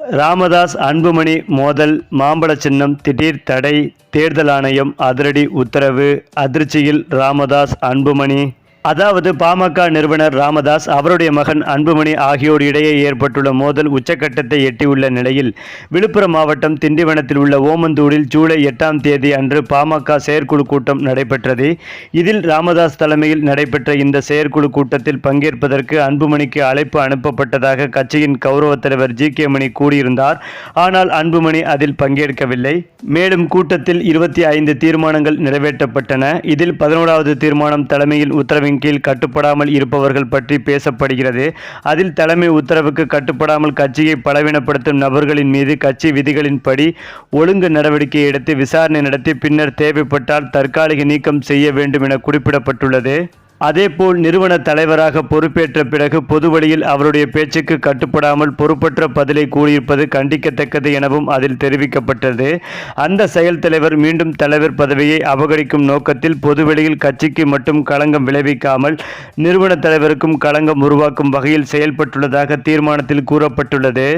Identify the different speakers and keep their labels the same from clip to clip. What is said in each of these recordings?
Speaker 1: ராமதாஸ் அன்புமணி மோதல் மாம்பழ சின்னம் திடீர் தடை தேர்தல் ஆணையம் அதிரடி உத்தரவு அதிர்ச்சியில் ராமதாஸ் அன்புமணி. அதாவது பாமக நிறுவனர் ராமதாஸ் அவருடைய மகன் அன்புமணி ஆகியோர் இடையே ஏற்பட்டுள்ள மோதல் உச்சக்கட்டத்தை எட்டியுள்ள நிலையில் விழுப்புரம் மாவட்டம் திண்டிவனத்தில் உள்ள ஓமந்தூரில் ஜூலை எட்டாம் தேதி அன்று பாமக செயற்குழு கூட்டம் நடைபெற்றது. இதில் ராமதாஸ் தலைமையில் நடைபெற்ற இந்த செயற்குழு கூட்டத்தில் பங்கேற்பதற்கு அன்புமணிக்கு அழைப்பு அனுப்பப்பட்டதாக கட்சியின் கௌரவ தலைவர் ஜி. கே. மணி கூறியிருந்தார். ஆனால் அன்புமணி அதில் பங்கேற்கவில்லை. மேலும் கூட்டத்தில் இருபத்தி ஐந்து தீர்மானங்கள் நிறைவேற்றப்பட்டன. இதில் பதினோராவது தீர்மானம் தலைமையில் உத்தரவின் கீழ் கட்டுப்படாமல் இருப்பவர்கள் பற்றி பேசப்படுகிறது. அதில் தலைமை உத்தரவுக்கு கட்டுப்படாமல் கட்சியை பலவீனப்படுத்தும் நபர்களின் மீது கட்சி விதிகளின்படி ஒழுங்கு நடவடிக்கை எடுத்து விசாரணை நடத்தி பின்னர் தேவைப்பட்டால் தற்காலிக நீக்கம் செய்ய வேண்டும் என குறிப்பிடப்பட்டுள்ளது. அதேபோல் நிறுவன தலைவராக பொறுப்பேற்ற பிறகு பொதுவழியில் அவருடைய பேச்சுக்கு கட்டுப்படாமல் பொறுப்பற்ற பதிலை கூறியிருப்பது கண்டிக்கத்தக்கது எனவும் அதில் தெரிவிக்கப்பட்டது. அந்த செயல் தலைவர் மீண்டும் தலைவர் பதவியை அபகரிக்கும் நோக்கத்தில் பொதுவெளியில் கட்சிக்கு மட்டும் களங்கம் விளைவிக்காமல் நிறுவன தலைவருக்கும் களங்கம் உருவாக்கும் வகையில் செயல்பட்டுள்ளதாக தீர்மானத்தில் கூறப்பட்டுள்ளது.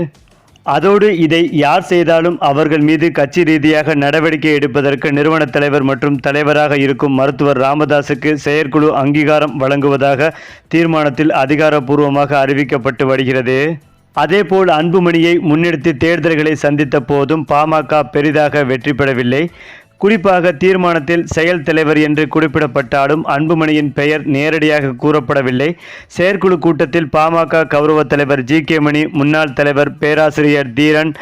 Speaker 1: அதோடு இதை யார் செய்தாலும் அவர்கள் மீது கட்சி ரீதியாக நடவடிக்கை எடுப்பதற்கு நிறுவன தலைவர் மற்றும் தலைவராக இருக்கும் மருத்துவர் ராமதாசுக்கு செயற்குழு அங்கீகாரம் வழங்குவதாக தீர்மானத்தில் அதிகாரப்பூர்வமாக அறிவிக்கப்பட்டு வருகிறது. அதேபோல் அன்புமணியை முன்னெடுத்து தேர்தல்களை சந்தித்த போதும் பாமக பெரிதாக வெற்றி பெறவில்லை. குறிப்பாக தீர்மானத்தில் செயல் தலைவர் என்று குறிப்பிடப்பட்டாலும் அன்புமணியின் பெயர் நேரடியாக கூறப்படவில்லை. செயற்குழு கூட்டத்தில் பாமக கௌரவ தலைவர் ஜி கே மணி முன்னாள் தலைவர் பேராசிரியர் தீரன்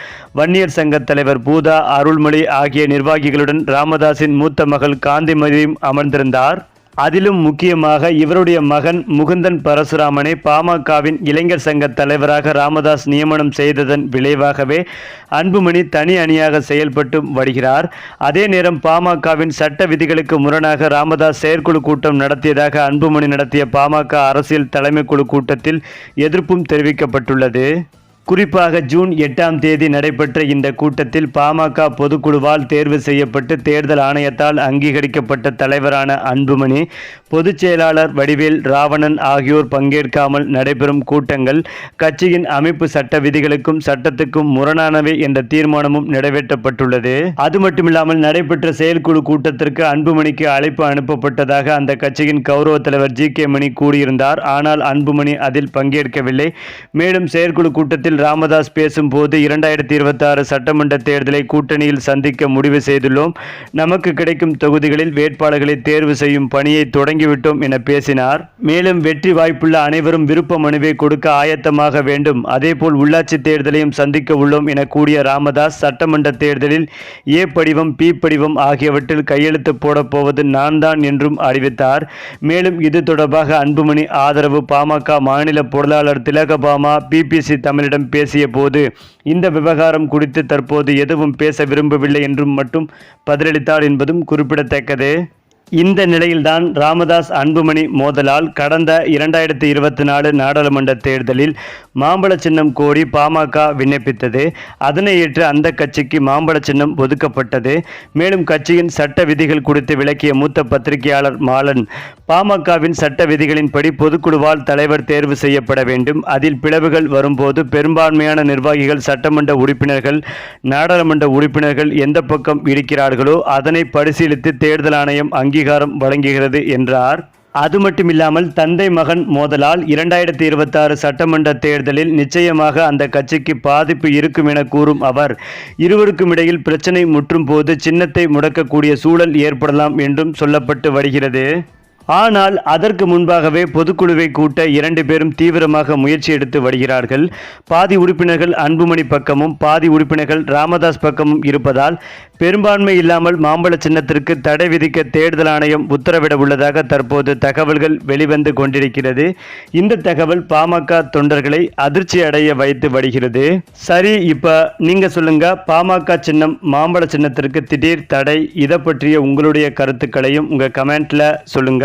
Speaker 1: வன்னியர் சங்க தலைவர் பூதா அருள்மொழி ஆகிய நிர்வாகிகளுடன் ராமதாஸின் மூத்த மகள் காந்திமதியும் அமர்ந்திருந்தார். அதிலும் முக்கியமாக இவருடைய மகன் முகுந்தன் பரசுராமனை பாமகவின் இளைஞர் சங்க தலைவராக ராமதாஸ் நியமனம் செய்ததன் விளைவாகவே அன்புமணி தனி அணியாக செயல்பட்டு வருகிறார். அதே நேரம் பாமகவின் சட்ட விதிகளுக்கு முரணாக ராமதாஸ் செயற்குழு கூட்டம் நடத்தியதாக அன்புமணி நடத்திய பாமக அரசியல் தலைமை குழு கூட்டத்தில் எதிர்ப்பும் தெரிவிக்கப்பட்டுள்ளது. குறிப்பாக ஜூன் எட்டாம் தேதி நடைபெற்ற இந்த கூட்டத்தில் பாமக பொதுக்குழுவால் தேர்வு செய்யப்பட்டு தேர்தல் ஆணையத்தால் அங்கீகரிக்கப்பட்ட தலைவரான அன்புமணி பொதுச் செயலாளர் வடிவேல் ராவணன் ஆகியோர் பங்கேற்காமல் நடைபெறும் கூட்டங்கள் கட்சியின் அமைப்பு சட்ட விதிகளுக்கும் சட்டத்துக்கும் முரணானவை என்ற தீர்மானமும் நிறைவேற்றப்பட்டுள்ளது. அது மட்டுமில்லாமல் நடைபெற்ற செயற்குழு கூட்டத்திற்கு அன்புமணிக்கு அழைப்பு அனுப்பப்பட்டதாக அந்த கட்சியின் கௌரவ தலைவர் ஜி கே மணி கூறியிருந்தார். ஆனால் அன்புமணி அதில் பங்கேற்கவில்லை. மேலும் செயற்குழு கூட்டத்தில் ராமதாஸ் பேசும்போது இரண்டாயிரத்தி இருபத்தாறு சட்டமன்ற தேர்தலை கூட்டணியில் சந்திக்க முடிவு செய்துள்ளோம். நமக்கு கிடைக்கும் தொகுதிகளில் வேட்பாளர்களை தேர்வு செய்யும் பணியை தொடங்கிவிட்டோம் என பேசினார். மேலும் வெற்றி வாய்ப்புள்ள அனைவரும் விருப்ப மனுவை கொடுக்க ஆயத்தமாக வேண்டும். அதேபோல் உள்ளாட்சி தேர்தலையும் சந்திக்க உள்ளோம் என கூடிய ராமதாஸ் சட்டமன்ற தேர்தலில் ஏ படிவம் பி படிவம் ஆகியவற்றில் கையெழுத்து போடப்போவது நான் தான் என்றும் அறிவித்தார். மேலும் இது தொடர்பாக அன்புமணி ஆதரவு பாமக மாநில பொருளாளர் திலகபாமா பிபிசி தமிழிடம் பேசிய போது இந்த விவகாரம் குறித்து தற்போது எதுவும் பேச விரும்பவில்லை என்றும் மட்டும் பதிலளித்தார் என்பதும் குறிப்பிடத்தக்கது. இந்த நிலையில்தான் ராமதாஸ் அன்புமணி மோதலால் கடந்த இரண்டாயிரத்தி இருபத்தி நாலு நாடாளுமன்ற தேர்தலில் மாம்பழ சின்னம் கோரி பாமக விண்ணப்பித்தது. அதனை ஏற்று அந்த கட்சிக்கு மாம்பழ சின்னம் ஒதுக்கப்பட்டது. மேலும் கட்சியின் சட்ட விதிகள் குறித்து விளக்கிய மூத்த பத்திரிகையாளர் மாலன் பாமகவின் சட்ட விதிகளின்படி பொதுக்குழுவால் தலைவர் தேர்வு செய்யப்பட வேண்டும். அதில் பிளவுகள் வரும்போது பெரும்பான்மையான நிர்வாகிகள் சட்டமன்ற உறுப்பினர்கள் நாடாளுமன்ற உறுப்பினர்கள் எந்த பக்கம் இருக்கிறார்களோ அதனை பரிசீலித்து தேர்தல் ஆணையம் அங்கீகாரம் வழங்குகிறது என்றார். அது மட்டுமில்லாமல் தந்தை மகன் மோதலால் இரண்டாயிரத்தி இருபத்தாறு சட்டமன்ற தேர்தலில் நிச்சயமாக அந்த கட்சிக்கு பாதிப்பு இருக்கும் என கூறும் அவர். இருவருக்கும் இடையில் பிரச்சனை முற்றும் போது சின்னத்தை முடக்கக்கூடிய சூழல் ஏற்படலாம் என்றும் சொல்லப்பட்டு வருகிறது. ஆனால் அதற்கு முன்பாகவே பொதுக்குழுவை கூட்ட இரண்டு பேரும் தீவிரமாக முயற்சி எடுத்து வருகிறார்கள். பாதி உறுப்பினர்கள் அன்புமணி பக்கமும் பாதி உறுப்பினர்கள் ராமதாஸ் பக்கமும் இருப்பதால் பெரும்பான்மை இல்லாமல் மாம்பழ சின்னத்திற்கு தடை விதிக்க தேர்தல் ஆணையம் உத்தரவிட உள்ளதாக தற்போது தகவல்கள் வெளிவந்து கொண்டிருக்கிறது. இந்த தகவல் பாமக தொண்டர்களை அதிர்ச்சி அடைய வைத்து வருகிறது. சரி இப்ப நீங்க சொல்லுங்க பாமக சின்னம் மாம்பழ சின்னத்திற்கு திடீர் தடை இதை பற்றிய உங்களுடைய கருத்துக்களையும் உங்க கமெண்ட்ல சொல்லுங்க.